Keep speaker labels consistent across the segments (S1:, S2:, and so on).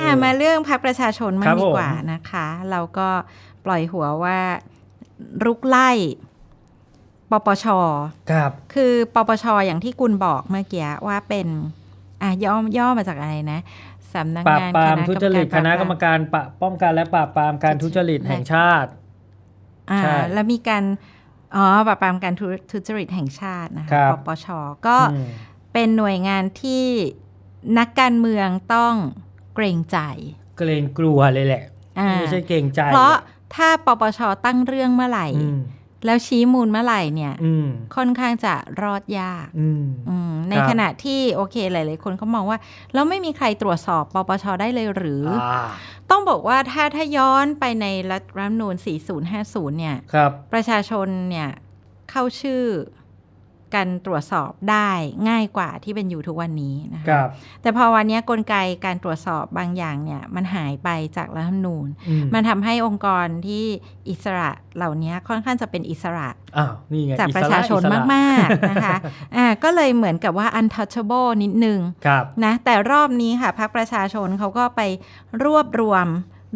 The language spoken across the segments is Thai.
S1: อ่ามาเรื่องพักประชาชน
S2: ค
S1: มา
S2: รั
S1: ก
S2: บ
S1: ดีกว่า
S2: ผม
S1: นะคะ เราก็ปล่อยหัวว่ารุกไล่ปปช
S2: ครับ
S1: คือปปชอย่างที่คุณบอกเมื่อกี้ว่าเป็นอะย่อย่อมาจากอะไรนะสำนัก
S2: ปราบ
S1: งาน
S2: ปราม
S1: คณะ
S2: ทุจริตคณะกรรม
S1: ปาบ
S2: การปะป้องกันและปราบปรามการทุจริตแห่งชาติ
S1: อ่า
S2: ใช่
S1: แล้วมีการอ๋อปราบปรามการทุทุจริตแห่งชาตินะ
S2: ครั
S1: คะ
S2: บ
S1: ปปชก็
S2: อืม
S1: เป็นหน่วยงานที่นักการเมืองต้อง เกรงใจ
S2: เกรงกลัวเลยแหละ
S1: อ่า
S2: ไม่ใช่เกรงใจ
S1: เพราะถ้าปปชตั้งเรื่องเมื่อไหร่
S2: อืม
S1: แล้วชี้มูลเมื่อไหร่เนี่ย
S2: อืม
S1: ค่อนข้างจะรอดยาก
S2: อืม
S1: อืมใน
S2: ครับ
S1: ขณะที่โอเคหลาย ๆ คนเขามองว่า แล้วไม่มีใครตรวจสอบปปชได้เลยหรืออ
S2: อ่า
S1: ต้องบอกว่าถ้าถ้าย้อนไปในรัฐรัฐธรรมนูญ4050 เนี่ย
S2: ครับ
S1: ประชาชนเนี่ยเข้าชื่อ การตรวจสอบได้ง่ายกว่าที่เป็นอยู่ทุกวันนี้นะ
S2: ค
S1: คะ
S2: รับ
S1: แต่พอวันนี้กลไกการตรวจสอบบางอย่างเนี่ยมันหายไปจากรัฐธรรมนูญ
S2: อืม
S1: มันทำให้องค์กรที่อิสระเหล่านี้ค่อนข้างจะเป็นอิสระ
S2: อ้าวนี่ไง
S1: จาก
S2: อิ
S1: ประ
S2: ส
S1: ชาชน
S2: อิส
S1: มากๆนะคะอ่าก็เลยเหมือนกับว่า untouchable นิดนึง
S2: ครับ
S1: นะแต่รอบนี้ค่ะพรรคประชาชนเขาก็ไปรวบรวม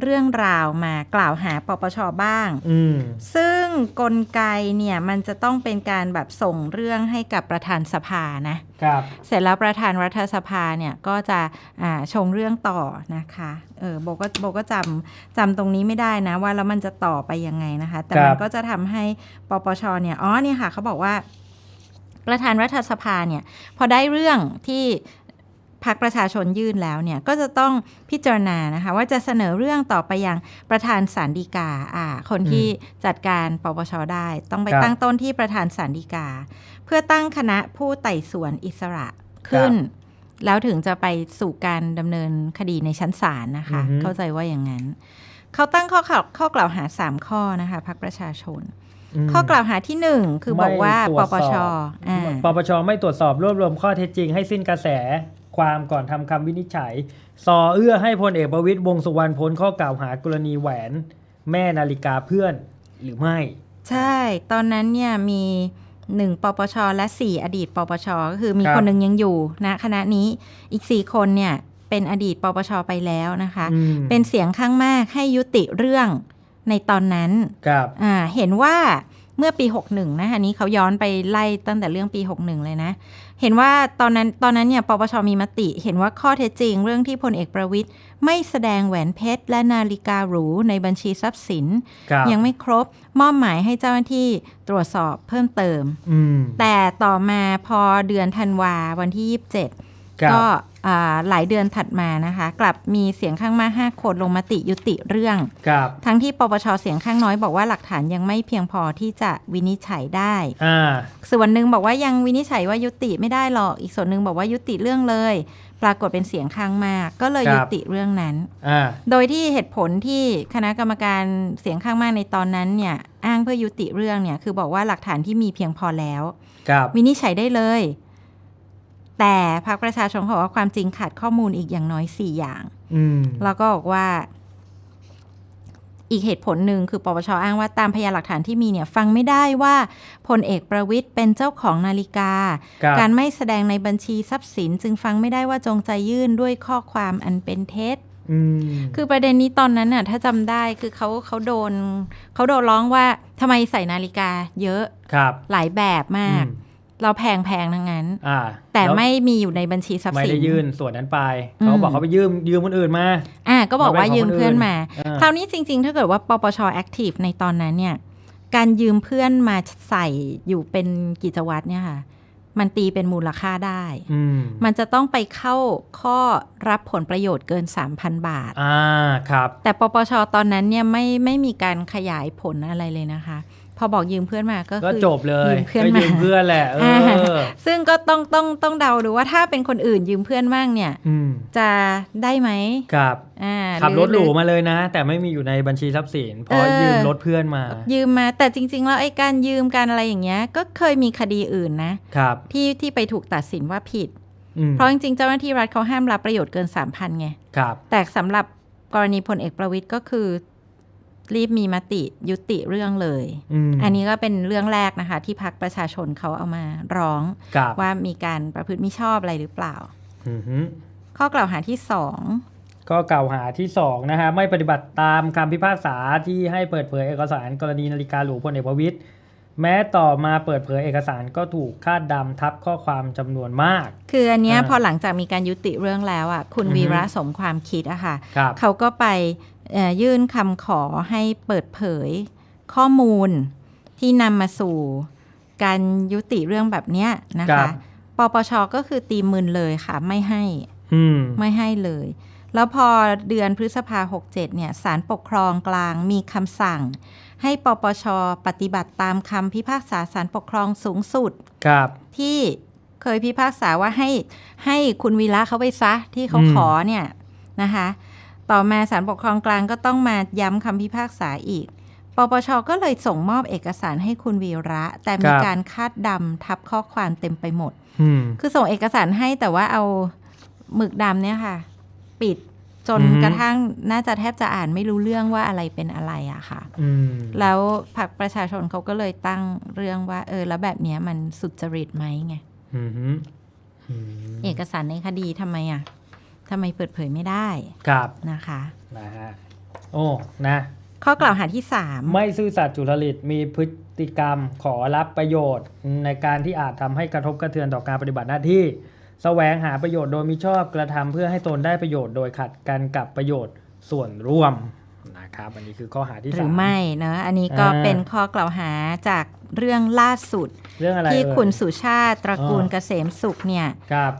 S1: เรื่องราวมากล่าวหาปปชบ้าง
S2: อืม
S1: ซึ่งกลไกเนี่ยมันจะต้องเป็นการแบบส่งเรื่องให้กับประธานสภานะ
S2: ครับ
S1: เสร็จแล้วประธานรัฐสภาเนี่ยก็จะอ่าชงเรื่องต่อนะคะ เออโบก็โบก็จำจำตรงนี้ไม่ได้นะว่าแล้วมันจะต่อไปยังไงนะคะ แต่มัน
S2: ครับ
S1: ก็จะทำให้ปปชเนี่ยอ๋อเนี่ยค่ะเขาบอกว่า ประธานรัฐสภาเนี่ยพอได้เรื่องที่ พรรคประชาชนยื่นแล้วเนี่ยก็จะต้องพิจารณานะคะว่าจะเสนอเรื่องต่อไปยังประธานสารดีกาอ่าคนที่จัดการปปชได้ ต้องไป
S2: ครับ
S1: ตั้งต้นที่ประธานสารดีกา เพื่อตั้งคณะผู้ไต่สวนอิสระขึ้น แล้วถึงจะไปสู่การดำเนินคดีในชั้นศาลนะคะ
S2: อือฮึ
S1: เข้าใจว่าอย่างนั้น เขาตั้งข้อกล่าวข้อกล่าวหา 3 ข้อนะคะพรรคประชาชน
S2: ม
S1: ข้อกล่าวหาที่1คือบอกว่า
S2: ไม่ตร
S1: ป
S2: จ
S1: ปช
S2: สอบ
S1: อ่า
S2: ปปชไม่ตรวจสอบรวบรวมข้อเท็จจริงให้สิ้นกระแส ความก่อนทำคำวินิจฉัยซอเอื้อให้พลเอกประวิตยวงษ์สุวรรณพ้นข้อกล่าวหากรณีแหวนแม่นาฬิกาเพื่อนหรือไม่
S1: ใช่ ตอนนั้นเนี่ยมีหนึ่งปปช และ 4 อดีต ปปช ก็คือมี
S2: ครับ
S1: คนหนึ่งยังอยู่ณคณะนี้อีก 4 คนเนี่ยเป็นอดีต ปปช ไปแล้วนะคะ
S2: อืม
S1: เป็นเสียงข้างมากให้ยุติเรื่องในตอนนั้น
S2: ครับ
S1: อ่าเห็นว่า เมื่อปี 61 นะอันนี้เขาย้อนไปไล่ตั้งแต่เรื่องปี 61 เลยนะ เห็นว่าตอนนั้นตอนนั้นเนี่ยปปชมีมติเห็นว่าข้อเท็จจริง เรื่องที่พลเอกประวิทย์ไม่แสดงแหวนเพชรและนาฬิกาหรูในบัญชีทรัพย์สิน
S2: ครับ
S1: ยังไม่ครบมอบหมายให้เจ้าหน้าที่ตรวจสอบเพิ่มเติม
S2: อืม
S1: แต่ต่อมาพอเดือนธันวาวันที่ 27
S2: ครับ
S1: ก็อ่า หลายเดือนถัดมานะคะ กลับมีเสียงข้างมาก5คนลงมติยุติเรื่อง
S2: ครับ
S1: ทั้งที่ปปชเสียงข้างน้อยบอกว่าหลักฐานยังไม่เพียงพอที่จะวินิจฉัยได้
S2: อ่า
S1: ส่วนหนึ่งบอกว่ายังวินิจฉัยว่ายุติไม่ได้หรอก อีกส่วนหนึ่งบอกว่ายุติเรื่องเลย ปรากฏเป็นเสียงข้างมาก ก็เลย
S2: ครับ
S1: ยุติเรื่องนั้น
S2: อ่า
S1: โดยที่เหตุผลที่คณะกรรมการเสียงข้างมากในตอนนั้นเนี่ยอ้างเพื่อยุติเรื่องเนี่ยคือบอกว่าหลักฐานที่มีเพียงพอแล้ว
S2: ครับ
S1: วินิจฉัยได้เลย แต่พรรคประชาชนเขาบอกว่าความจริงขาดข้อมูลอีกอย่างน้อยสี่อย่าง
S2: อืม
S1: แล้วก็บอกว่า อีกเหตุผลหนึ่งคือปปชอ้างว่าตามพยานหลักฐานที่มีเนี่ย ฟังไม่ได้ว่าพลเอกประวิทย์เป็นเจ้าของนาฬิกา
S2: ครับ
S1: การไม่แสดงในบัญชีทรัพย์สิน จึงฟังไม่ได้ว่าจงใจยื่นด้วยข้อความอันเป็นเท็จ
S2: อืม
S1: คือประเด็นนี้ตอนนั้นน่ะถ้าจำได้คือเขาเขาโดนเขาโดนร้องว่าทำไมใส่นาฬิกาเยอะ
S2: ครับ
S1: หลายแบบมาก
S2: อืม
S1: เราแพงแพงๆทั้งนั้น
S2: อ่า
S1: แต่
S2: ล้ว
S1: ไม่มีอยู่ในบัญชีทรัพย์
S2: ไม่
S1: สิน
S2: ได้ยื่นส่วนนั้นไป
S1: อืม
S2: เขาบอกเขาไปยืมยืมคนอื่นมา
S1: อะก็บอกว่า
S2: มาเป็นของ
S1: ยืมเพื่อนมา
S2: คนอื่นอ่า
S1: คราวนี้จริง ๆ ถ้าเกิดว่าปปชแอคทีฟในตอนนั้นเนี่ย การยืมเพื่อนมาใส่อยู่เป็นกิจวัตรเนี่ยค่ะ มันตีเป็นมูลค่าได้
S2: อืม
S1: มันจะต้องไปเข้าข้อรับผลประโยชน์เกิน 3,000 บาท
S2: อ่า ครับ
S1: แต่ปปชตอนนั้นเนี่ยไม่ไม่มีการขยายผลอะไรเลยนะคะ พอบอกยืมเพื่อนมาก็
S2: ก็
S1: คือ
S2: จบเลย
S1: ยืมเพื่อน
S2: ก็
S1: มา
S2: ยืมเพื่อนแหละเออ
S1: ซึ่งก็ต้องต้องต้องเดาดูว่าถ้าเป็นคนอื่นยืมเพื่อนบ้างเนี่ย
S2: อืม
S1: จะได้ไหม
S2: ครับ
S1: อ่า
S2: ขับรถหรู
S1: อ
S2: มาเลยนะ แต่ไม่มีอยู่ในบัญชีทรัพย์สินเพราะ
S1: เออ
S2: ยืมรถเพื่อนมา
S1: ยืมมาแต่จริง ๆ แล้วไอ้การยืมการอะไรอย่างเงี้ย ก็เคยมีคดีอื่นนะ
S2: ครับ
S1: ที่ที่ไปถูกตัดสินว่าผิด
S2: อืม
S1: เพราะจริงๆเจ้าหน้าที่รัฐเขาห้ามรับประโยชน์เกิน3,000ไง
S2: ครับ
S1: แต่สำหรับกรณีพลเอกประวิทย์ก็คือ รีบมีมติยุติเรื่องเลย
S2: อืม
S1: อันนี้ก็เป็นเรื่องแรกนะคะ ที่พักประชาชนเขาเอามาร้อง
S2: ครับ
S1: ว่ามีการประพฤติมิชอบอะไรหรือเปล่า
S2: อือฮึ
S1: ข้อกล่าวหาที่สอง
S2: ก็กล่าวหาที่สองนะฮะไม่ปฏิบัติตามคำพิพากษาที่ให้เปิดเผยเอกสารกรณีนาฬิกาหลวงพลเอกประวิตย แม้ต่อมาเปิดเผยเอกสารก็ถูกคาดดำทับข้อความจำนวนมาก
S1: คืออันเนี้ย
S2: อ่า
S1: พอหลังจากมีการยุติเรื่องแล้วอะคุณ
S2: อือฮึ
S1: วีระสมความคิดอะค่ะ
S2: ครับ
S1: เขาก็ไปเอ่อยื่นคำขอให้เปิดเผยข้อมูลที่นำมาสู่ การยุติเรื่องแบบเนี้ยนะ
S2: ครั
S1: คะ
S2: บ
S1: ปปชก็คือตีมืนเลยค่ะ ไม่ให้
S2: อืม
S1: ไม่ให้เลย แล้วพอเดือนพฤษภา 67 เนี่ยศาลปกครองกลางมีคำสั่ง ให้ปปชปฏิบัติตามคำพิพากษาศาลปกครองสูงสุด
S2: ครับ
S1: ที่เคยพิพากษาว่าให้ให้คุณวีระเขาไปซะที่เขา
S2: อืม
S1: ขอเนี่ยนะคะ ต่อมาศาลปกครองกลางก็ต้องมาย้ำคำพิพากษาอีก ปปชก็เลยส่งมอบเอกสารให้คุณวีระ แต่มีการคาดดำทับข้อความเต็มไปหมด
S2: อืม
S1: คือส่งเอกสารให้แต่ว่าเอาหมึกดำเนี่ยค่ะ ปิด จน
S2: อือฮึ
S1: กระทั่งน่าจะแทบจะอ่านไม่รู้เรื่องว่าอะไรเป็นอะไรอะค่ะ
S2: อืม
S1: แล้วพรรคประชาชนเขาก็เลยตั้งเรื่องว่า เออ แล้วแบบเนี้ยมันสุจริตไหมไง
S2: อืมฮึอืม
S1: เอกสารในคดีทำไมอะทำไมเปิดเผยไม่ได้
S2: ครับ
S1: นะคะ
S2: นะฮะโอ้นะ
S1: ข้อกล่าวหาที่สาม
S2: ไม่ซื่อสัตย์จุลริตมีพฤติกรรมขอรับประโยชน์ในการที่อาจทำให้กระทบกระเทือนต่อการปฏิบัติหน้าที่ แสวงหาประโยชน์โดยมิชอบกระทำเพื่อให้ตนได้ประโยชน์โดยขัดกันกับประโยชน์ส่วนร่วมนะครับอันนี้คือข้อหาที่
S1: ห
S2: สา
S1: รือไม่เนอะอันนี้ก็
S2: อ่า
S1: เป็นข้อกล่าวหาจากเรื่องล่าสุด
S2: เรื่องอะไร
S1: ที่
S2: เอ่ย
S1: คุณสุชาติตระกูล
S2: อ๋อ
S1: เกษมสุขเนี่ย
S2: ครับ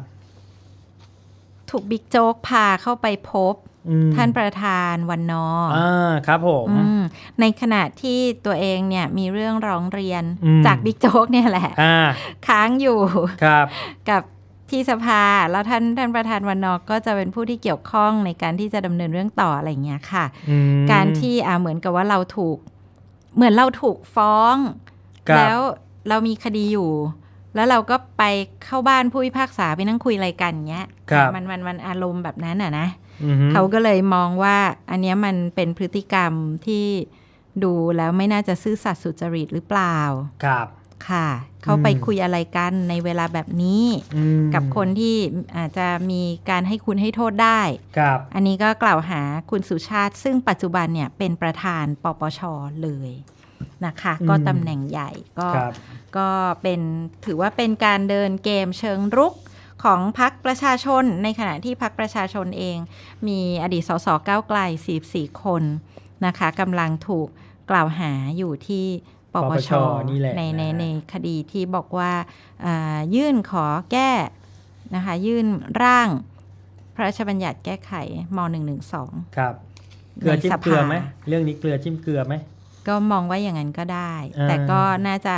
S1: ถูกบิ๊กโจ๊กพาเข้าไปพบ
S2: อืม
S1: ท่านประธานวันนอร์
S2: อ่าครับผม
S1: อืมในขณะที่ตัวเองเนี่ยมีเรื่องร้องเรียน
S2: อืม
S1: จากบิ๊กโจ๊กเนี่ยแหละ
S2: อ่า
S1: ค้างอยู่
S2: ครับ
S1: กับ ที่สภาแล้วท่านท่านประธานวันนอร์ก็จะเป็นผู้ที่เกี่ยวข้องในการที่จะดำเนินเรื่องต่ออะไรอย่างเงี้ยค่ะ
S2: อืม
S1: การที่อ่าเหมือนกับว่าเราถูก เหมือนเราถูกฟ้อง
S2: ครับ
S1: แล้วเรามีคดีอยู่ แล้วเราก็ไปเข้าบ้านผู้พิพากษาไปนั่งคุยอะไรกันเงี้ย
S2: ครับ
S1: มันมันมันอารมณ์แบบนั้นอะนะ
S2: อืมฮึ
S1: เขาก็เลยมองว่าอันเนี้ยมันเป็นพฤติกรรมที่ดูแล้วไม่น่าจะซื่อสัตย์สุจริตหรือเปล่า
S2: ครับ
S1: ค่ะ เขาไป
S2: อืม
S1: คุยอะไรกันในเวลาแบบนี้
S2: อืม
S1: กับคนที่อาจจะมีการให้คุณให้โทษได้
S2: ครับ
S1: อันนี้ก็กล่าวหาคุณสุชาติ ซึ่งปัจจุบันเนี่ยเป็นประธานปปชเลยนะคะ ก็ตำแหน่งใหญ่ก็
S2: ครับ
S1: ก็เป็นถือว่าเป็นการเดินเกมเชิงรุกของพักประชาชน ในขณะที่พักประชาชนเอง มีอดีตสสก้าวไกล 44 คนนะคะกำลังถูกกล่าวหาอยู่ที่ ปป
S2: ปป
S1: ช
S2: ชนี่แหละ
S1: ในใน
S2: นะฮะ
S1: ในคดีที่บอกว่าอ่ายื่นขอแก้นะคะยื่นร่างพระราชบัญญัติแก้ไขม .112
S2: ครับเกลือจิ้ม
S1: ในสภา
S2: เกลือไหมเรื่องนี้เกลือจิ้มเกลือไหม
S1: ก็มองว่าอย่างนั้นก็ได้
S2: อ่า
S1: แต่ก็น่าจะ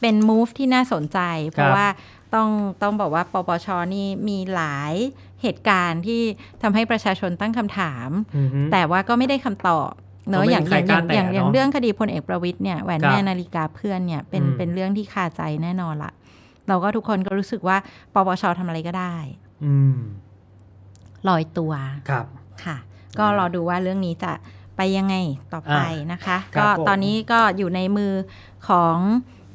S1: เป็น move ที่น่าสนใจ เพ
S2: ครั
S1: ราะ
S2: บ
S1: ว่าต้องต้องบอกว่าปปชนี่มีหลายเหตุการณ์ที่ทำให้ประชาชนตั้งคำถาม
S2: อือฮึ
S1: แต่ว่าก็ไม่ได้คำตอบ เนอะ
S2: ก็ไม่
S1: อย่าง
S2: มีใคร
S1: อย่าง
S2: กล้า
S1: อย่าง
S2: แตะ
S1: อย่าง
S2: เนอะ
S1: เรื่องคดีพลเอกประวิตยเนี่ยแหวน
S2: ครับ
S1: แม่นาฬิกาเพื่อนเนี่ยเป็น
S2: อืม
S1: เป็นเรื่องที่คาใจแน่นอนละเราก็ทุกคนก็รู้สึกว่าปปชทำอะไรก็ได้
S2: อืม
S1: ลอยตัว
S2: ครับ
S1: ค่ะ ก็รอดูว่าเรื่องนี้จะไปยังไงต่อไปนะคะ
S2: ครับ
S1: ก็
S2: ผม
S1: ตอนนี้ก็อยู่ในมือของ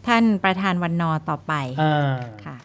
S1: ท่านประธานวันนอร์ต่อไป
S2: อ่า
S1: ค่ะ